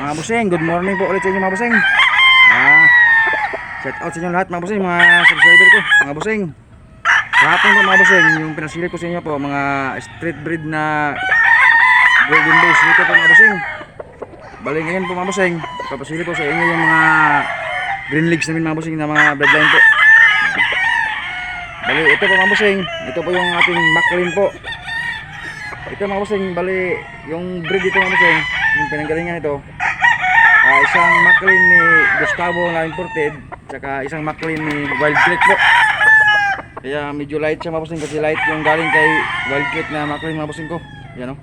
Mga busing, good morning po ulit sa inyo mga busing. Ah, shout out sa inyo lahat mga busing, mga subscriber ko, mga busing. Kahapon po mga busing, yung pinasilip ko sa inyo po, mga street breed na golden base dito po mga busing. Bali ngayon po mga busing, papasilip po sa inyo yung mga green legs namin mga busing na mga bloodline po. Bali ito po mga busing, ito po yung ating Maclean po. Ito mga busing, bali yung breed dito mga busing, yung pinanggalingan ito. Ah, isang Maclean ni Gustavo na imported, tsaka isang Maclean ni Wild Creek po. Kaya medyo light siya mga busing kasi light yung galing kay Wild Creek na Maclean mga busing ko. Yan o.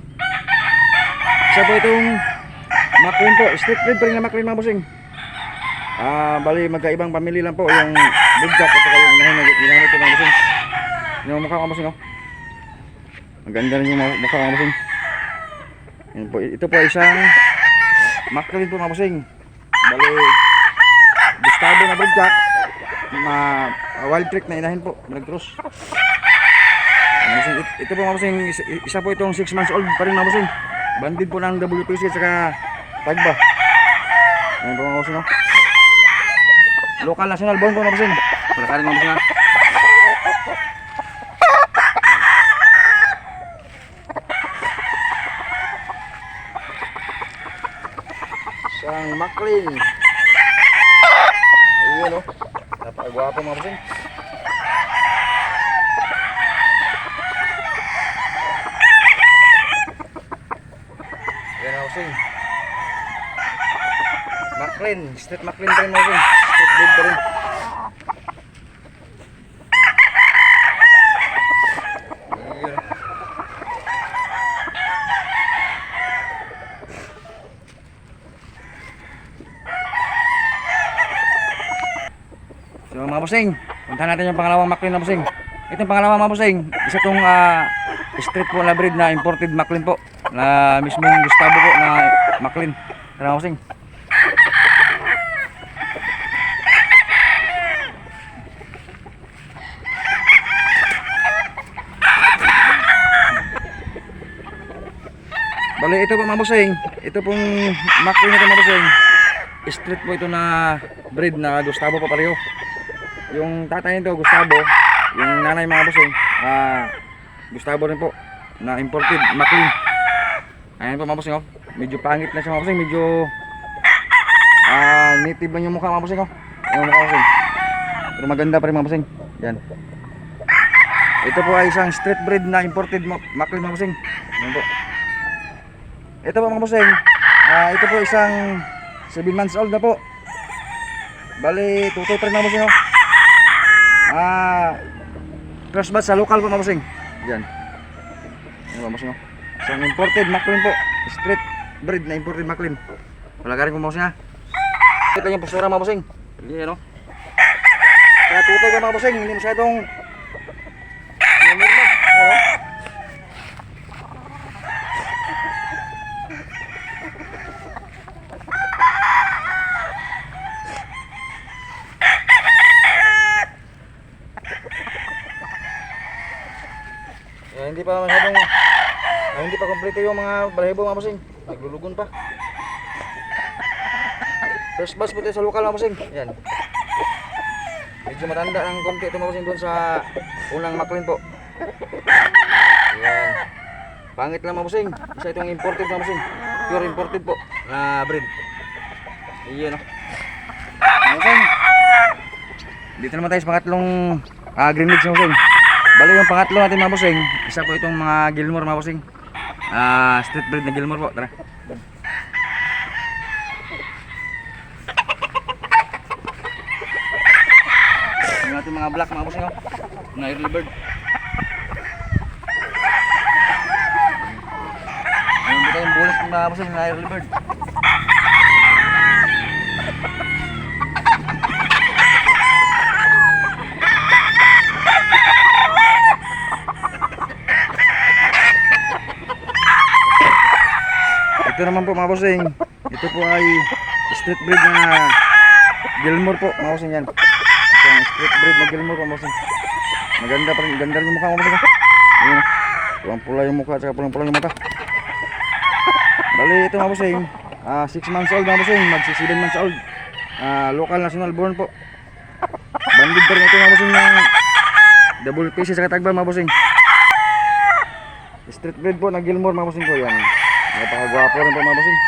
Isa po itong Maclean po, street breed na Maclean mga busing. Ah, bali magkaibang pamilya lang po yung bugak at saka yung inahin na inahin ito mga busing. Yung mukha mga busing oh. Maganda rin yung mukha mga busing. Yan po, ito po ay isang Maclean po mga busing. Bali Gustavo na bugak ma wild trick na inahin po, nag-cross. Ito po mga busing, isa, po itong 6 months old pa rin mga busing. Bandid po ng WPC at saka tagba. Ayan po mga oh. Local national born po mga busing. Palakarin mga busing ha. Maclean. Ayun oh. Napakagwapo mga busing. Ayan mga busing. Maclean. Street Maclean pa rin mga busing. Street breed pa rin. Ayun. So mga busing, puntahan natin yung pangalawang Maclean na busing. Ito yung pangalawang mga busing, isa tong ah, street po na breed na imported Maclean po. Na mismong Gustavo po na Maclean. Tara mga busing. Bali ito po mga busing, ito pong Maclean na ito mga busing. Street po ito na breed na Gustavo po pareho. Yung tatay nito Gustavo, yung nanay mga busing, ah Gustavo rin po na imported Maclean. Ayan po mga busing oh. Medyo pangit na siya mga busing, medyo ah native lang yung mukha mga busing oh. Yung mukha busing. Pero maganda pa rin mga busing. Yan. Ito po ay isang street breed na imported Maclean mga busing. Yan po. Ito po mga busing. Ah ito po isang 7 months old na po. Bali, tutoy pa rin mga busing oh. Ah, cross bat sa local po mga busing. Yan. Yan mga busing oh. Isang imported Maclean po. Street breed na imported Maclean. Palagarin po mga busing ha. Ito yung postura mga busing. Yan oh. Kaya tutoy ka mga hindi masyadong Numero na. Ano? Eh, hindi pa masyadong ah, hindi pa kompleto yung mga balahibo mga busing. Naglulugon pa. First bus po tayo sa lokal mga busing. Yan. Medyo matanda ng konti ito mga busing doon sa unang Maclean po. Yan. Pangit lang mga busing. Isa itong imported mga busing. Pure imported po na breed. Iyan o. Mga busing. Dito naman tayo sa pangatlong ah, green legs mga busing. Bali yung pangatlo natin mga. Isa po itong mga Gilmore mga busing. Ah, street breed na Gilmore po. Tara. Yung ating mga black mga oh. Na early bird. Ayun dito yung bulik ng mga busing na early bird. Ito naman po mga bossing. Ito po ay street breed na Gilmore po, mga bossing yan. Ito ang street breed na Gilmore po, mga bossing. Maganda pa rin, ganda rin yung mukha mga bossing. Ayun. Pulang pula yung mukha at saka pulang pula yung mata. Bali ito mga bossing. Ah, 6 months old mga bossing, magsi 7 months old. Ah, local national born po. Bandid pa rin ito mga bossing ng double PC sa katagba mga bossing. Street breed po na Gilmore mga bossing ko yan. Napakagwapo rin po mga bossing.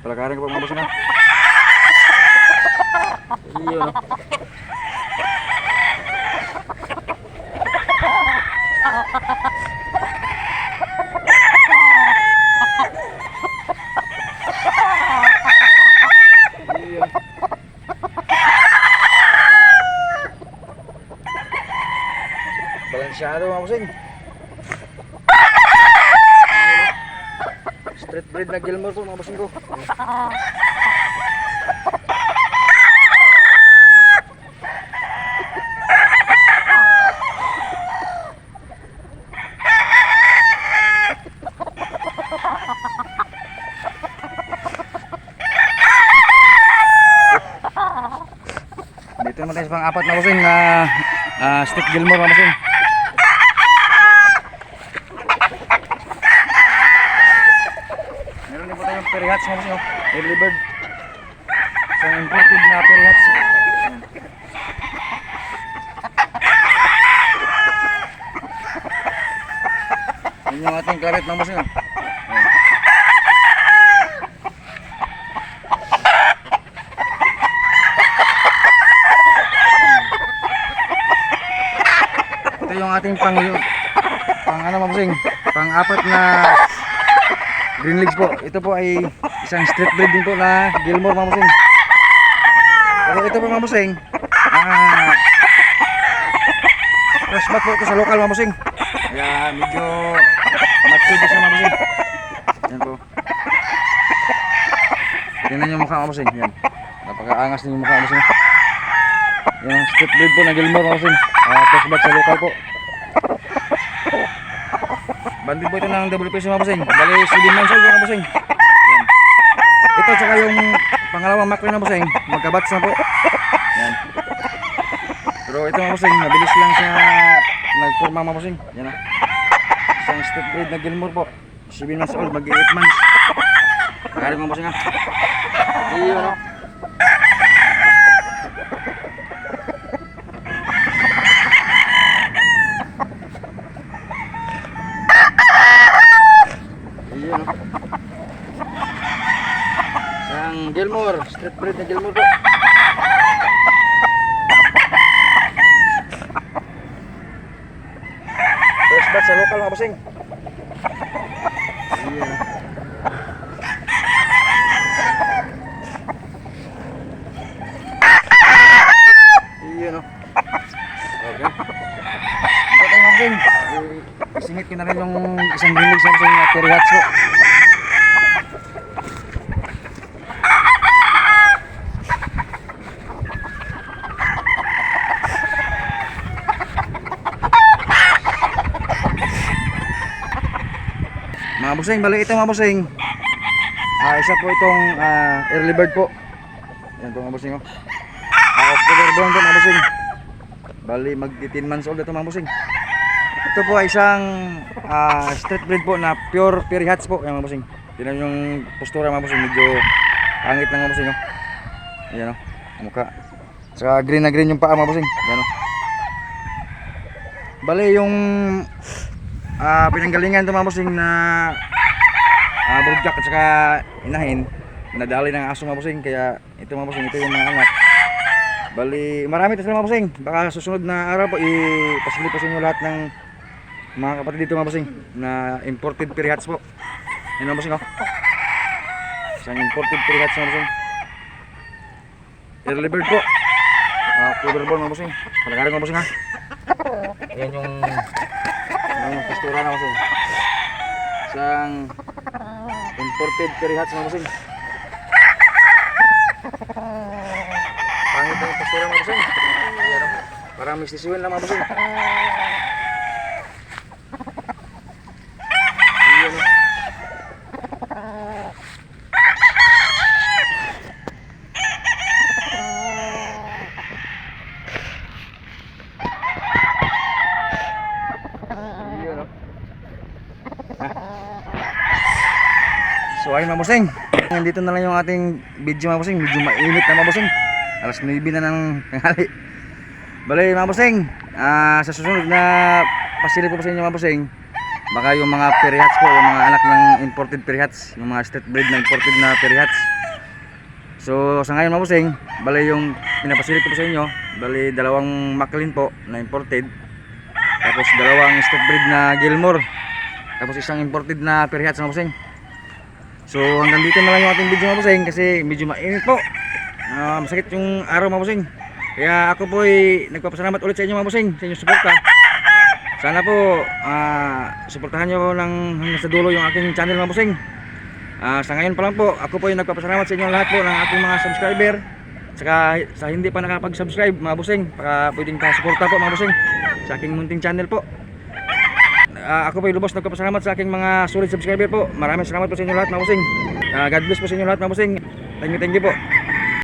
Palakarin ko po mga bossing ha. Balansyado mga bossing. Breed na Gilmore po mga bossing ko. Dito naman tayo sa pang-apat na bossing na ah, Street Gilmore mga bossing. Meron din po tayong perihats mga bossing. oh. Early bird. Isang imported na perihats. Yan yung ating claret oh. Ayan. Ito yung ating pang pang ano mga bossing, pang apat na green legs po. Ito po ay isang street breed din po na Gilmore mga bossing. Pero ito po mga bossing, ah fresh bat po ito sa local mga bossing. Kaya medyo mature siya mga bossing. Yan po. Tingnan yung mukha mga bossing. Yan. Napakaangas yung mukha mga bossing. Yan, street breed po na Gilmore mga bossing. Ah, fresh bat sa local po. Bandit po ito ng piso mga bossing. Bali, 7 months old mga bossing. Yan. Ito tsaka yung pangalawang macro na bossing. Magkabats na po. Yan. Pero ito mga bossing, mabilis lang siya nagforma mga bossing. Yan na. Isang street breed na Gilmore po. 7 months old, mag 8 months. Pagkarin mga bossing ha. Iyo no. Iyo no. Isang Breed na Gilmore po. First batch sa local mga bossing. Iya. Iya no. Okay. Ito tayo mga bossing. Eh, Isingit ko na rin yung isang gilig sa perihats ko. Bossing, bali ito mga bossing. Ah, isa po itong ah, early bird po. Yan po mga bossing oh. Ah, October born po mga bossing. Bali mag 18 months old ito mga bossing. Ito po ay isang ah, street breed po na pure pure hats po yan mga bossing. Tingnan yung postura mga bossing, medyo pangit na mga bossing oh. Ayan oh, mukha. Saka green na green yung paa mga bossing. Yan oh. Bali yung ah pinanggalingan ito mga bossing na ah burjak at saka inahin. Nadali ng aso mga bossing kaya ito mga bossing ito yung mga anak. Bali marami ito sila mga bossing. Baka susunod na araw po ipasilip po sa inyo lahat ng mga kapatid dito mga bossing na imported perihats po. Yun mga bossing oh. Isang imported perihats mga bossing. Early bird po. Ah October born mga bossing. Palagarin mga bossing ha? Yan yung yung postura na bossing. Isang imported. Perihats mga bossing pangit na yung postura mga oh. parang mistisiwan lang mga bossing mga bossing. Nandito na lang yung ating video mga. Medyo mainit na mga. Alas 9 na ng tanghali. Bali mga bossing, ah, sa susunod na pasilip ko po sa inyo mga baka yung mga perihats po, yung mga anak ng imported perihats, yung mga state breed na imported na perihats. So sa ngayon mga bossing, yung pinapasilip ko po sa inyo, bali dalawang Maclean po na imported, tapos dalawang state breed na Gilmore, tapos isang imported na perihats mga bossing. So hanggang dito na lang yung ating video mga bossing kasi medyo mainit po. Ah, masakit yung araw mga. Kaya ako po ay nagpapasalamat ulit sa inyo mga bossing sa inyong suporta. Sana po ah, suportahan nyo ng hanggang sa dulo yung aking channel mga bossing. Ah, sa ngayon pa lang po, ako po ay nagpapasalamat sa inyo lahat po ng ating mga subscriber. Saka sa hindi pa nakapag-subscribe mga bossing, pwedeng pa-suporta po mga bossing sa aking munting channel po. Ah, ako po ay lubos nagpapasalamat sa aking mga solid subscriber po. Maraming salamat po sa inyo lahat mga bossing. Ah, God bless po sa inyo lahat mga. Thank you, thank you po.